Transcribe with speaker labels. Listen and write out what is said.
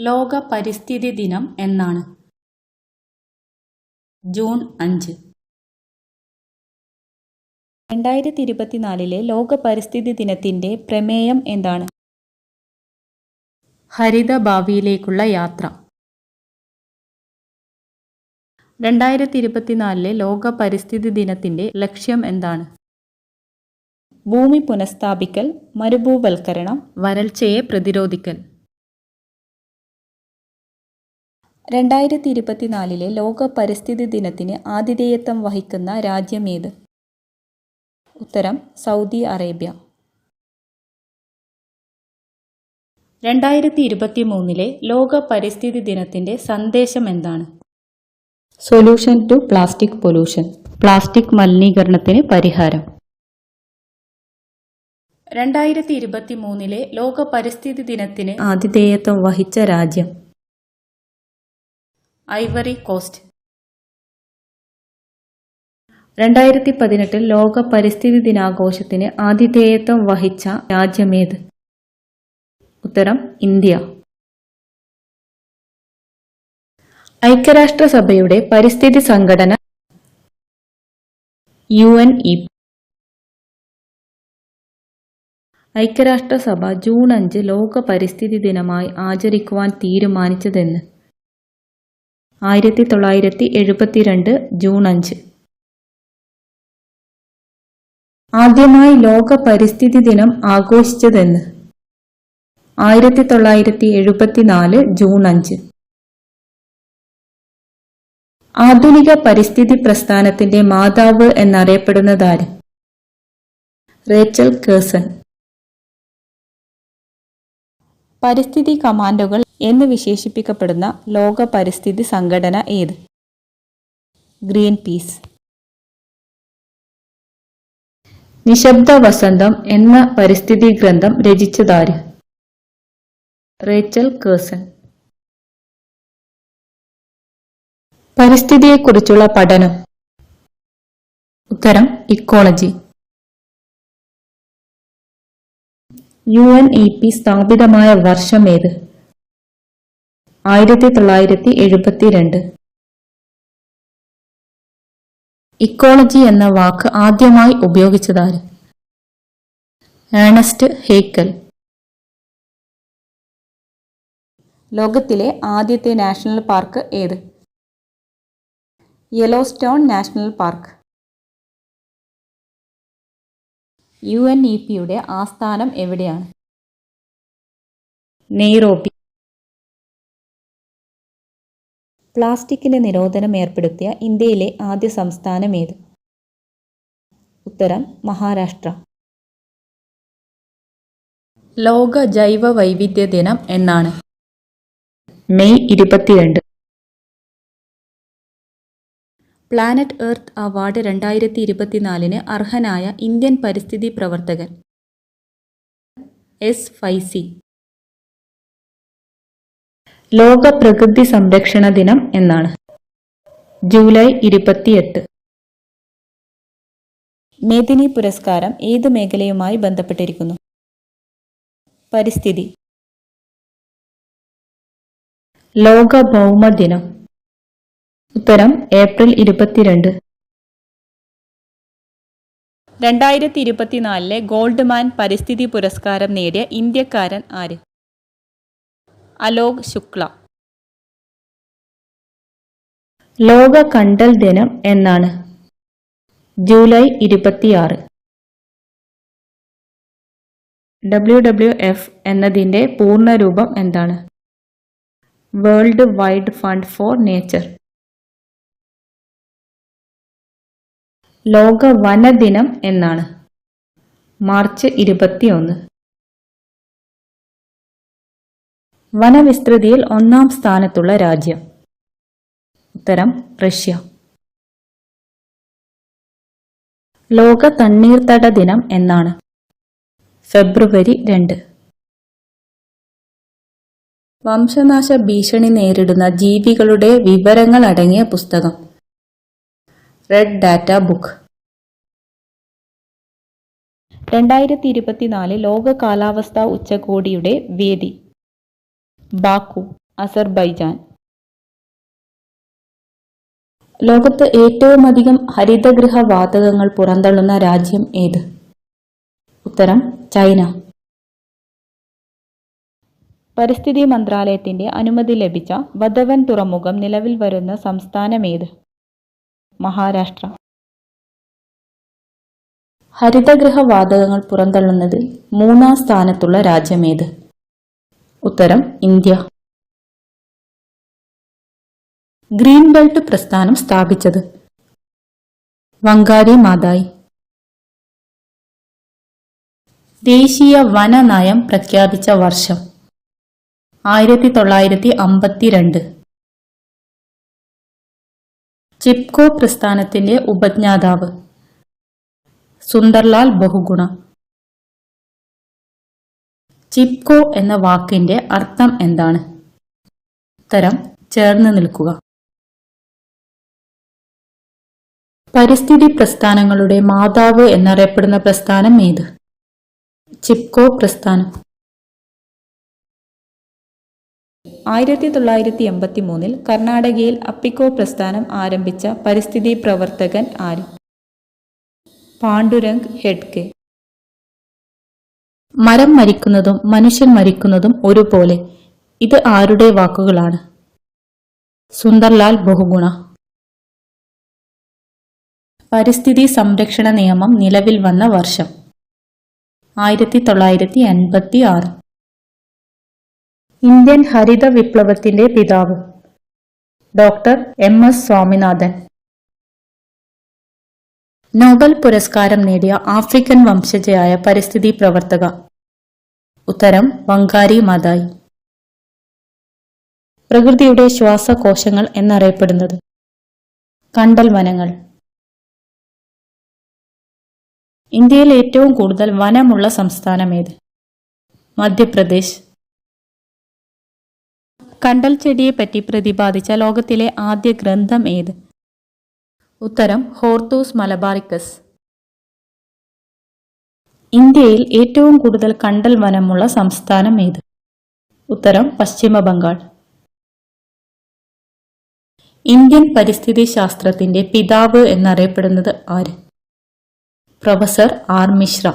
Speaker 1: ലോക പരിസ്ഥിതി ദിനം എന്നാണ്. ജൂൺ അഞ്ച്. രണ്ടായിരത്തി ഇരുപത്തിനാലിലെ ലോക പരിസ്ഥിതി ദിനത്തിന്റെ പ്രമേയം എന്താണ്? ഹരിത ഭാവിയിലേക്കുള്ള യാത്ര. രണ്ടായിരത്തി ഇരുപത്തിനാലിലെ ലോക പരിസ്ഥിതി ദിനത്തിന്റെ ലക്ഷ്യം എന്താണ്? ഭൂമി പുനഃസ്ഥാപിക്കൽ മരുഭൂവൽക്കരണം വരൾച്ചയെ പ്രതിരോധിക്കൽ. രണ്ടായിരത്തി ഇരുപത്തിനാലിലെ ലോക പരിസ്ഥിതി ദിനത്തിന് ആതിഥേയത്വം വഹിക്കുന്ന രാജ്യം രാജ്യമേത് ഉത്തരം സൗദി അറേബ്യ. രണ്ടായിരത്തി ഇരുപത്തി മൂന്നിലെ ലോക പരിസ്ഥിതി ദിനത്തിന്റെ സന്ദേശം എന്താണ്? Solution to plastic pollution plastic മലിനീകരണത്തിന് പരിഹാരം. രണ്ടായിരത്തി ഇരുപത്തി മൂന്നിലെ ലോക പരിസ്ഥിതി ദിനത്തിന് ആതിഥേയത്വം വഹിച്ച രാജ്യം. Ivory Coast. രണ്ടായിരത്തി പതിനെട്ടിൽ ലോക പരിസ്ഥിതി ദിനാഘോഷത്തിന് ആതിഥേയത്വം വഹിച്ച രാജ്യമേത്? ഉത്തരം ഇന്ത്യ. ഐക്യരാഷ്ട്രസഭയുടെ പരിസ്ഥിതി സംഘടന യു എൻ ഇ. ഐക്യരാഷ്ട്രസഭ ജൂൺ അഞ്ച് ലോക പരിസ്ഥിതി ദിനമായി ആചരിക്കുവാൻ തീരുമാനിച്ചതെന്ന് ആയിരത്തി തൊള്ളായിരത്തി എഴുപത്തിരണ്ട് ജൂൺ അഞ്ച്. ആദ്യമായി ലോക പരിസ്ഥിതി ദിനം ആഘോഷിച്ചതെന്ന്. ആയിരത്തി തൊള്ളായിരത്തി എഴുപത്തിനാല് ജൂൺ അഞ്ച്. ആധുനിക പരിസ്ഥിതി പ്രസ്ഥാനത്തിന്റെ മാതാവ് എന്നറിയപ്പെടുന്നതാര്? Rachel Carson. പരിസ്ഥിതി കമാൻഡോകൾ എന്ന് വിശേഷിപ്പിക്കപ്പെടുന്ന ലോക പരിസ്ഥിതി സംഘടന ഏത്? ഗ്രീൻ പീസ് നിശബ്ദ വസന്തം എന്ന പരിസ്ഥിതി ഗ്രന്ഥം രചിച്ചതാര്? Rachel Carson. പരിസ്ഥിതിയെക്കുറിച്ചുള്ള പഠനം. ഉത്തരം ecology. U N E P സ്ഥാപിതമായ വർഷം ഏത്? ആയിരത്തി തൊള്ളായിരത്തി എഴുപത്തിരണ്ട് ഇക്കോളജി എന്ന വാക്ക് ആദ്യമായി ഉപയോഗിച്ചതാര്? Ernest Haeckel. ലോകത്തിലെ ആദ്യത്തെ നാഷണൽ പാർക്ക് ഏത്? Yellowstone national park. U N E പിയുടെ ആസ്ഥാനം എവിടെയാണ്? നെയ്റോബി. പ്ലാസ്റ്റിക്കിന്റെ നിരോധനം ഏർപ്പെടുത്തിയ ഇന്ത്യയിലെ ആദ്യ സംസ്ഥാനം ഏത്? ഉത്തരം മഹാരാഷ്ട്ര. ലോക ജൈവ വൈവിധ്യ ദിനം എന്നാണ്. മെയ് ഇരുപത്തിരണ്ട്. പ്ലാനറ്റ് എർത്ത് അവാർഡ് രണ്ടായിരത്തി ഇരുപത്തിനാലിന് അർഹനായ ഇന്ത്യൻ പരിസ്ഥിതി പ്രവർത്തകൻ. എസ് ഫൈസി. ലോക പ്രകൃതി സംരക്ഷണ ദിനം എന്നാണ്. ജൂലൈ ഇരുപത്തിയെട്ട്. മേദിനി പുരസ്കാരം ഏത് മേഖലയുമായി ബന്ധപ്പെട്ടിരിക്കുന്നു? പരിസ്ഥിതി. ലോക ഭൗമ ദിനം ഉത്തരം ഏപ്രിൽ ഇരുപത്തിരണ്ട്. രണ്ടായിരത്തി ഇരുപത്തിനാലിലെ ഗോൾഡ്മാൻ പരിസ്ഥിതി പുരസ്കാരം നേടിയ ഇന്ത്യക്കാരൻ ആര്? അലോക് ശുക്ല. ലോക കണ്ടൽ ദിനം എന്നാണ്. ജൂലൈ ഇരുപത്തിയാറ്. ഡബ്ല്യു ഡബ്ല്യു എഫ് എന്നതിന്റെ പൂർണരൂപം എന്താണ്? World wide fund for nature. ലോക വനദിനം എന്നാണ്. മാർച്ച് ഇരുപത്തിയൊന്ന്. വനവിസ്തൃതിയിൽ ഒന്നാം സ്ഥാനത്തുള്ള രാജ്യം. ഉത്തരം റഷ്യ. ലോക തണ്ണീർത്തട ദിനം എന്നാണ്. ഫെബ്രുവരി രണ്ട്. വംശനാശ ഭീഷണി നേരിടുന്ന ജീവികളുടെ വിവരങ്ങൾ അടങ്ങിയ പുസ്തകം. റെഡ് ഡാറ്റ ബുക്ക് രണ്ടായിരത്തി ഇരുപത്തിനാല് ലോക കാലാവസ്ഥാ ഉച്ചകോടിയുടെ വേദി. Baku Azerbaijan. ലോകത്ത് ഏറ്റവുമധികം ഹരിതഗൃഹ വാതകങ്ങൾ പുറന്തള്ളുന്ന രാജ്യം ഏത്? ഉത്തരം ചൈന. പരിസ്ഥിതി മന്ത്രാലയത്തിന്റെ അനുമതി ലഭിച്ച വധവൻ തുറമുഖം നിലവിൽ വരുന്ന സംസ്ഥാനമേത് മഹാരാഷ്ട്ര. ഹരിതഗൃഹ വാതകങ്ങൾ പുറന്തള്ളുന്നതിൽ മൂന്നാം സ്ഥാനത്തുള്ള രാജ്യമേത്? ഉത്തരം ഇന്ത്യ. ഗ്രീൻ ബെൽറ്റ് പ്രസ്ഥാനം സ്ഥാപിച്ചത് വങ്കാരി മാതായി. ദേശീയ വന നയം പ്രഖ്യാപിച്ച വർഷം ആയിരത്തി തൊള്ളായിരത്തി അമ്പത്തിരണ്ട് ചിപ്കോ പ്രസ്ഥാനത്തിന്റെ ഉപജ്ഞാതാവ്. സുന്ദർലാൽ ബഹുഗുണ. ചിപ്കോ എന്ന വാക്കിന്റെ അർത്ഥം എന്താണ്? ഉത്തരം ചേർന്ന് നിൽക്കുക. പരിസ്ഥിതി പ്രസ്ഥാനങ്ങളുടെ മാതാവ് എന്നറിയപ്പെടുന്ന പ്രസ്ഥാനം ഏത്? ചിപ്കോ പ്രസ്ഥാനം. ആയിരത്തി തൊള്ളായിരത്തി എൺപത്തി മൂന്നിൽ കർണാടകയിൽ അപ്പിക്കോ പ്രസ്ഥാനം ആരംഭിച്ച പരിസ്ഥിതി പ്രവർത്തകൻ ആര്? പാണ്ഡുരംഗ് ഹെഡ്കെ. മരം മരിക്കുന്നതും മനുഷ്യൻ മരിക്കുന്നതും ഒരുപോലെ. ഇത് ആരുടെ വാക്കുകളാണ്? സുന്ദർലാൽ ബഹുഗുണ. പരിസ്ഥിതി സംരക്ഷണ നിയമം നിലവിൽ വന്ന വർഷം. ആയിരത്തി തൊള്ളായിരത്തി അൻപത്തി ആറ് ഇന്ത്യൻ ഹരിത വിപ്ലവത്തിന്റെ പിതാവ്. Doctor M S Swaminathan. Nobel പുരസ്കാരം നേടിയ ആഫ്രിക്കൻ വംശജയായ പരിസ്ഥിതി പ്രവർത്തക. ഉത്തരം വങ്കാരി മതായി. പ്രകൃതിയുടെ ശ്വാസകോശങ്ങൾ എന്നറിയപ്പെടുന്നത്. കണ്ടൽ വനങ്ങൾ. ഇന്ത്യയിൽ ഏറ്റവും കൂടുതൽ വനമുള്ള സംസ്ഥാനമേത് മധ്യപ്രദേശ്. കണ്ടൽ ചെടിയെപ്പറ്റി പ്രതിപാദിച്ച ലോകത്തിലെ ആദ്യ ഗ്രന്ഥം ഏത്? ഉത്തരം ഹോർത്തൂസ് മലബാറിക്കസ്. ഇന്ത്യയിൽ ഏറ്റവും കൂടുതൽ കണ്ടൽ വനമുള്ള സംസ്ഥാനം ഏത്? ഉത്തരം പശ്ചിമ ബംഗാൾ ഇന്ത്യൻ പരിസ്ഥിതി ശാസ്ത്രത്തിന്റെ പിതാവ് എന്നറിയപ്പെടുന്നത് ആര്? Professor R Mishra.